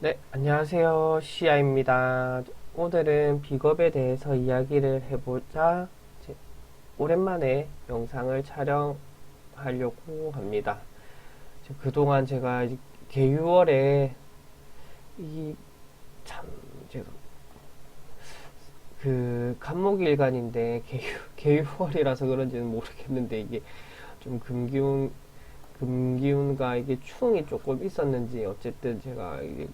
네, 안녕하세요. 시아입니다. 오늘은 비겁에 대해서 이야기를 해보자 오랜만에 영상을 촬영하려고 합니다. 그동안 제가 개유월에 이 참 제가 그 간목일간인데 개유 개유월이라서 그런지는 모르겠는데 이게 좀 금기운 금기운과 이게 추움이 조금 있었는지 어쨌든 제가 이게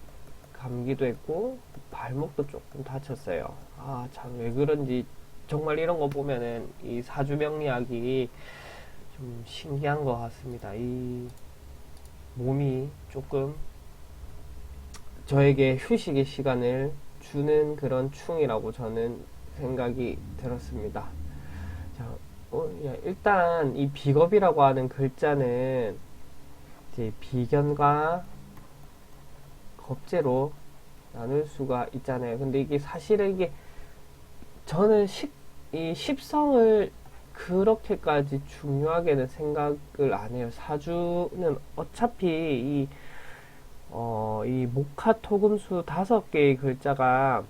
감기도 했고 발목도 조금 다쳤어요. 아, 참 왜 그런지 정말 이런 거 보면은 이 사주명리학이 좀 신기한 것 같습니다. 이 몸이 조금 저에게 휴식의 시간을 주는 그런 충이라고 저는 생각이 들었습니다. 자, 어, 야, 일단 이 비겁이라고 하는 글자는 이제 비견과 겁재로 나눌 수가 있잖아요. 근데 이게 사실은 이게 저는 십, 이 십성을 그렇게까지 중요하게는 생각을 안 해요. 사주는 어차피 이, 어, 이 목화토금수 다섯 개의 글자가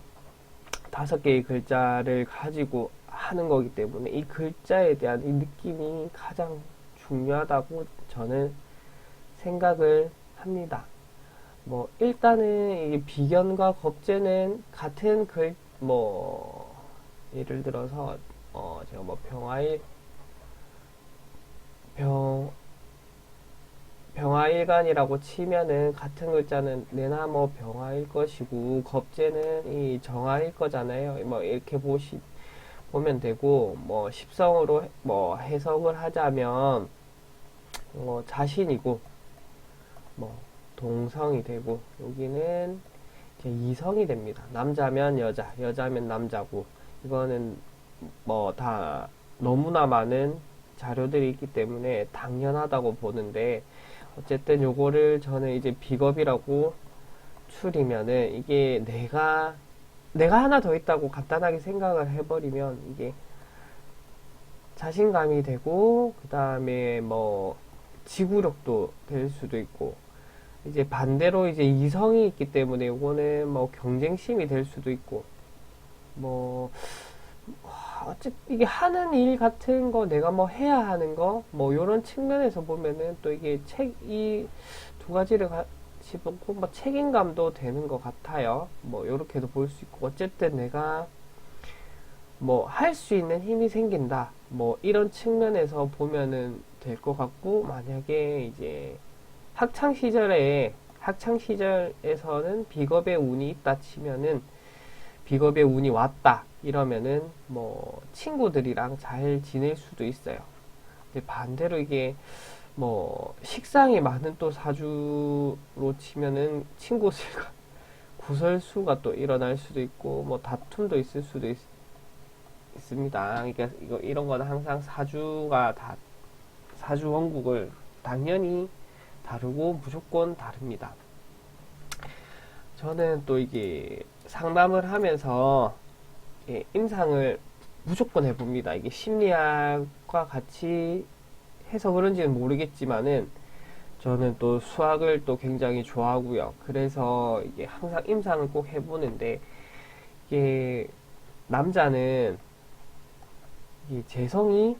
다섯 개의 글자를 가지고 하는 거기 때문에 이 글자에 대한 이 느낌이 가장 중요하다고 저는 생각을 합니다. 뭐 일단은 이게 비견과 겁재는 같은 글 뭐 예를 들어서 어 제가 뭐 병화일 병 병화일간이라고 치면은 같은 글자는 내나 뭐 병화일 것이고 겁재는 이 정화일 거잖아요. 뭐 이렇게 보시 보면 되고 뭐 십성으로 해- 뭐 해석을 하자면 뭐 자신이고 뭐 동성이 되고 여기는 이성이 됩니다. 남자면 여자, 여자면 남자고 이거는 뭐 다 너무나 많은 자료들이 있기 때문에 당연하다고 보는데 어쨌든 요거를 저는 이제 비겁이라고 추리면은 이게 내가 내가 하나 더 있다고 간단하게 생각을 해버리면 이게 자신감이 되고 그 다음에 뭐 지구력도 될 수도 있고 이제 반대로 이제 이성이 있기 때문에 이거는 뭐 경쟁심이 될 수도 있고 뭐 와, 어쨌든 이게 하는 일 같은 거 내가 뭐 해야 하는 거뭐 이런 측면에서 보면은 또 이게 책 이 두 가지를 같이 보고 뭐 책임감도 되는 것 같아요. 뭐 이렇게도 볼 수 있고 어쨌든 내가 뭐 할 수 있는 힘이 생긴다. 뭐 이런 측면에서 보면은 될 것 같고 만약에 이제 학창 시절에 학창 시절에서는 비겁의 운이 있다 치면은 비겁의 운이 왔다 이러면은 뭐 친구들이랑 잘 지낼 수도 있어요. 근데 반대로 이게 뭐 식상이 많은 또 사주로 치면은 친구들과 구설수가 또 일어날 수도 있고 뭐 다툼도 있을 수도 있, 있습니다. 그러니까 이거 이런 거는 항상 사주가 다 사주 원국을 당연히 다르고 무조건 다릅니다. 저는 또 이게 상담을 하면서 예, 임상을 무조건 해봅니다. 이게 심리학과 같이 해서 그런지는 모르겠지만은 저는 또 수학을 또 굉장히 좋아하고요. 그래서 이게 항상 임상을 꼭 해보는데 이게 남자는 이 재성이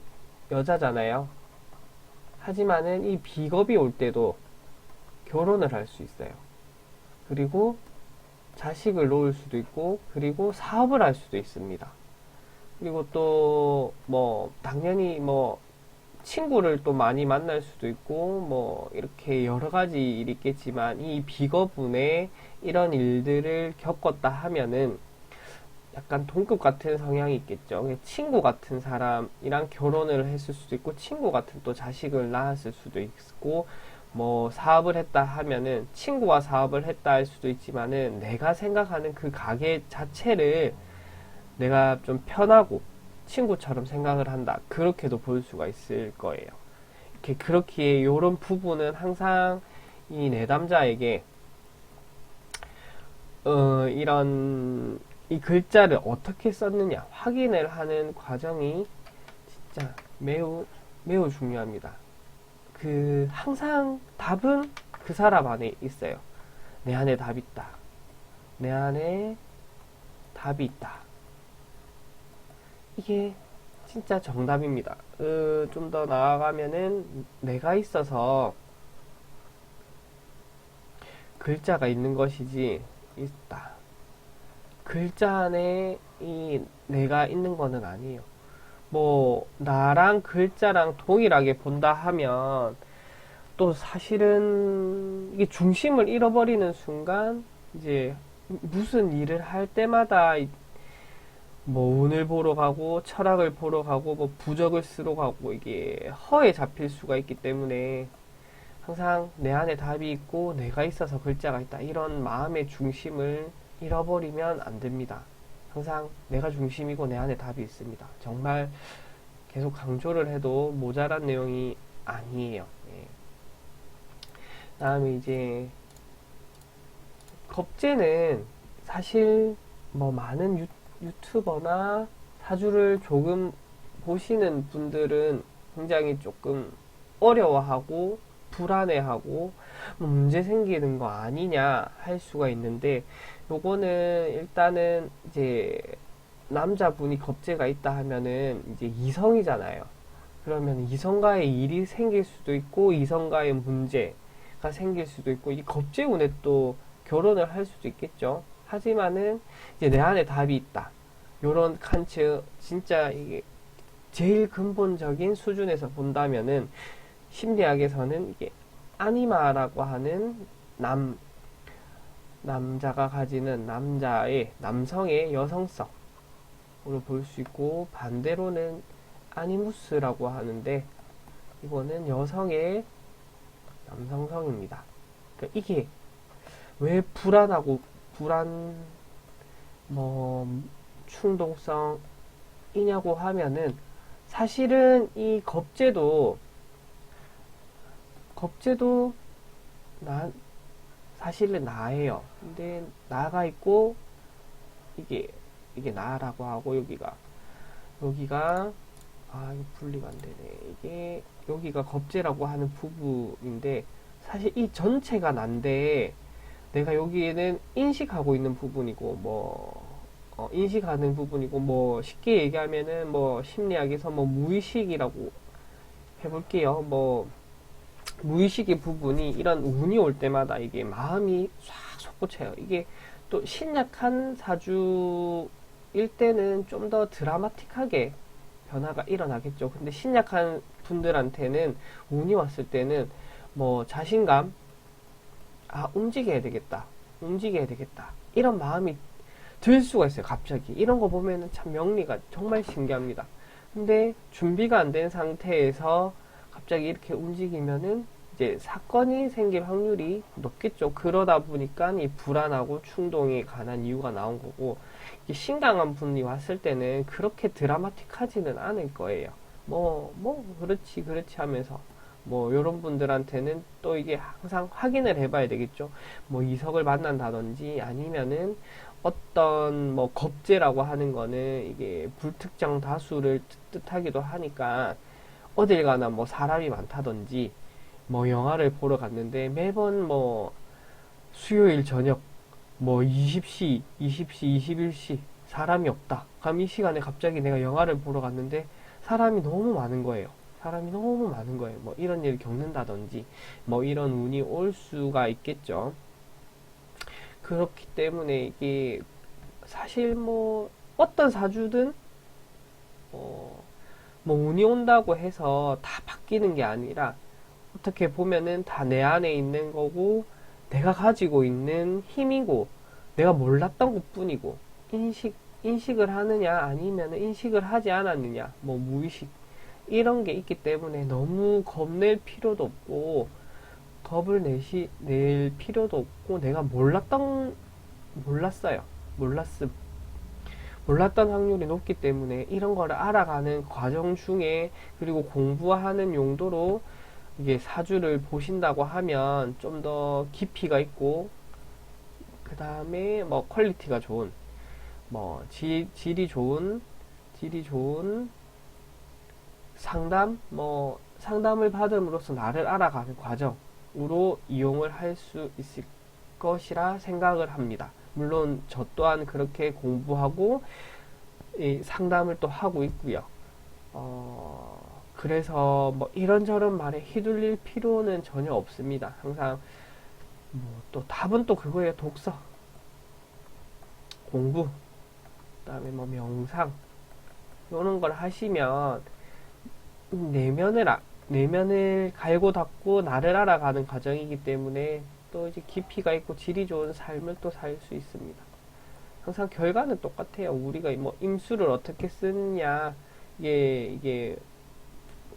여자잖아요. 하지만은 이 비겁이 올 때도 결혼을 할 수 있어요. 그리고 자식을 놓을 수도 있고, 그리고 사업을 할 수도 있습니다. 그리고 또, 뭐, 당연히 뭐, 친구를 또 많이 만날 수도 있고, 뭐, 이렇게 여러 가지 일이 있겠지만, 이 비거분에 이런 일들을 겪었다 하면은, 약간 동급 같은 성향이 있겠죠. 친구 같은 사람이랑 결혼을 했을 수도 있고, 친구 같은 또 자식을 낳았을 수도 있고, 뭐 사업을 했다 하면은 친구와 사업을 했다 할 수도 있지만은 내가 생각하는 그 가게 자체를 내가 좀 편하고 친구처럼 생각을 한다. 그렇게도 볼 수가 있을 거예요. 이렇게 그렇게 이런 부분은 항상 이 내담자에게 어, 이런 이 글자를 어떻게 썼느냐 확인을 하는 과정이 진짜 매우 매우 중요합니다. 그 항상 답은 그 사람 안에 있어요. 내 안에 답 있다. 내 안에 답이 있다. 이게 진짜 정답입니다. 어, 좀더 나아가면은 내가 있어서 글자가 있는 것이지 있다. 글자 안에 이 내가 있는 거는 아니에요. 뭐 나랑 글자랑 동일하게 본다 하면 또 사실은 이게 중심을 잃어버리는 순간 이제 무슨 일을 할 때마다 이- 뭐 운을 보러 가고 철학을 보러 가고 뭐 부적을 쓰러 가고 이게 허에 잡힐 수가 있기 때문에 항상 내 안에 답이 있고 내가 있어서 글자가 있다 이런 마음의 중심을 잃어버리면 안 됩니다. 항상 내가 중심이고 내 안에 답이 있습니다. 정말 계속 강조를 해도 모자란 내용이 아니에요. 예. 다음에 이제 겁제는 사실 뭐 많은 유, 유튜버나 사주를 조금 보시는 분들은 굉장히 조금 어려워하고 불안해하고 뭐 문제 생기는 거 아니냐 할 수가 있는데 요거는 일단은 이제 남자분이 겁재가 있다 하면은 이제 이성이잖아요. 그러면 이성과의 일이 생길 수도 있고 이성과의 문제가 생길 수도 있고 이 겁재운에 또 결혼을 할 수도 있겠죠. 하지만은 이제 내 안에 답이 있다. 요런 칸츠 진짜 이게 제일 근본적인 수준에서 본다면은 심리학에서는 이게 아니마라고 하는 남 남자가 가지는 남자의 남성의 여성성으로 볼 수 있고 반대로는 아니무스라고 하는데 이거는 여성의 남성성입니다. 그러니까 이게 왜 불안하고 불안 뭐 충동성이냐고 하면은 사실은 이 겁제도 겁제도 나 사실은 나예요. 근데 나가 있고 이게 이게 나라고 하고 여기가 여기가 아 이거 분리가 안 되네. 이게 여기가 겁제라고 하는 부분인데 사실 이 전체가 난데 내가 여기에는 인식하고 있는 부분이고 뭐 어, 인식하는 부분이고 뭐 쉽게 얘기하면은 뭐 심리학에서 뭐 무의식이라고 해볼게요. 뭐 무의식의 부분이 이런 운이 올 때마다 이게 마음이 싹 솟구쳐요. 이게 또 신약한 사주일 때는 좀 더 드라마틱하게 변화가 일어나겠죠. 근데 신약한 분들한테는 운이 왔을 때는 뭐 자신감, 아, 움직여야 되겠다. 움직여야 되겠다. 이런 마음이 들 수가 있어요. 갑자기. 이런 거 보면은 참 명리가 정말 신기합니다. 근데 준비가 안 된 상태에서 갑자기 이렇게 움직이면은 이제 사건이 생길 확률이 높겠죠. 그러다 보니까 이 불안하고 충동이 가난 이유가 나온 거고, 심각한 분이 왔을 때는 그렇게 드라마틱하지는 않을 거예요. 뭐, 뭐, 그렇지, 그렇지 하면서. 뭐, 요런 분들한테는 또 이게 항상 확인을 해봐야 되겠죠. 뭐, 이석을 만난다든지 아니면은 어떤 뭐, 겁제라고 하는 거는 이게 불특정 다수를 뜻하기도 하니까 어딜 가나 뭐, 사람이 많다든지 뭐, 영화를 보러 갔는데 매번 뭐, 수요일 저녁 뭐 20시, 20시, 21시 사람이 없다. 그럼 이 시간에 갑자기 내가 영화를 보러 갔는데 사람이 너무 많은 거예요. 사람이 너무 많은 거예요. 뭐 이런 일을 겪는다든지 뭐 이런 운이 올 수가 있겠죠. 그렇기 때문에 이게 사실 뭐 어떤 사주든 어, 뭐 운이 온다고 해서 다 바뀌는 게 아니라 어떻게 보면은 다 내 안에 있는 거고 내가 가지고 있는 힘이고 내가 몰랐던 것 뿐이고 인식 인식을 하느냐 아니면 인식을 하지 않았느냐 뭐 무의식 이런 게 있기 때문에 너무 겁낼 필요도 없고 겁을 내시 낼 필요도 없고 내가 몰랐던 몰랐어요. 몰랐음 몰랐던 확률이 높기 때문에 이런 거를 알아가는 과정 중에 그리고 공부하는 용도로 이게 사주를 보신다고 하면 좀 더 깊이가 있고 그 다음에 뭐 퀄리티가 좋은 뭐 질, 질이 좋은 질이 좋은 상담 뭐 상담을 받음으로써 나를 알아가는 과정으로 이용을 할 수 있을 것이라 생각을 합니다. 물론 저 또한 그렇게 공부하고 이 상담을 또 하고 있고요. 어, 그래서 뭐 이런저런 말에 휘둘릴 필요는 전혀 없습니다. 항상 뭐 또 답은 또 그거예요. 독서, 공부, 그다음에 뭐 명상 이런 걸 하시면 내면을 아- 내면을 갈고 닦고 나를 알아가는 과정이기 때문에 또 이제 깊이가 있고 질이 좋은 삶을 또 살 수 있습니다. 항상 결과는 똑같아요. 우리가 뭐 임수를 어떻게 쓰느냐 이게 이게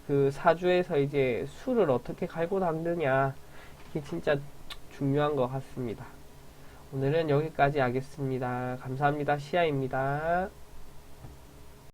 그 사주에서 이제 수를 어떻게 갈고 닦느냐 이게 진짜 중요한 것 같습니다. 오늘은 여기까지 하겠습니다. 감사합니다. 시아입니다.